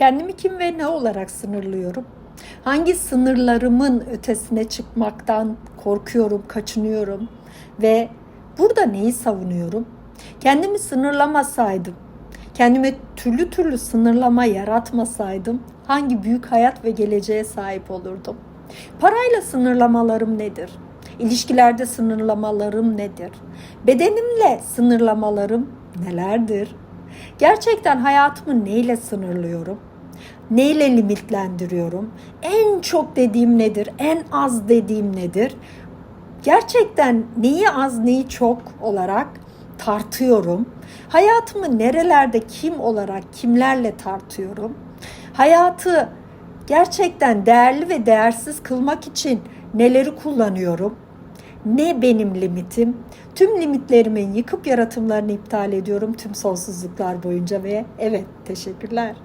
Kendimi kim ve ne olarak sınırlıyorum? Hangi sınırlarımın ötesine çıkmaktan korkuyorum, kaçınıyorum ve burada neyi savunuyorum? Kendimi sınırlamasaydım, kendime türlü türlü sınırlama yaratmasaydım hangi büyük hayat ve geleceğe sahip olurdum? Parayla sınırlamalarım nedir? İlişkilerde sınırlamalarım nedir? Bedenimle sınırlamalarım nelerdir? Gerçekten hayatımı neyle sınırlıyorum? Neyle limitlendiriyorum? En çok dediğim nedir? En az dediğim nedir? Gerçekten neyi az neyi çok olarak tartıyorum? Hayatımı nerelerde kim olarak kimlerle tartıyorum? Hayatı gerçekten değerli ve değersiz kılmak için neleri kullanıyorum? Ne benim limitim? Tüm limitlerimin yıkıp yaratımlarını iptal ediyorum tüm sonsuzluklar boyunca ve evet teşekkürler.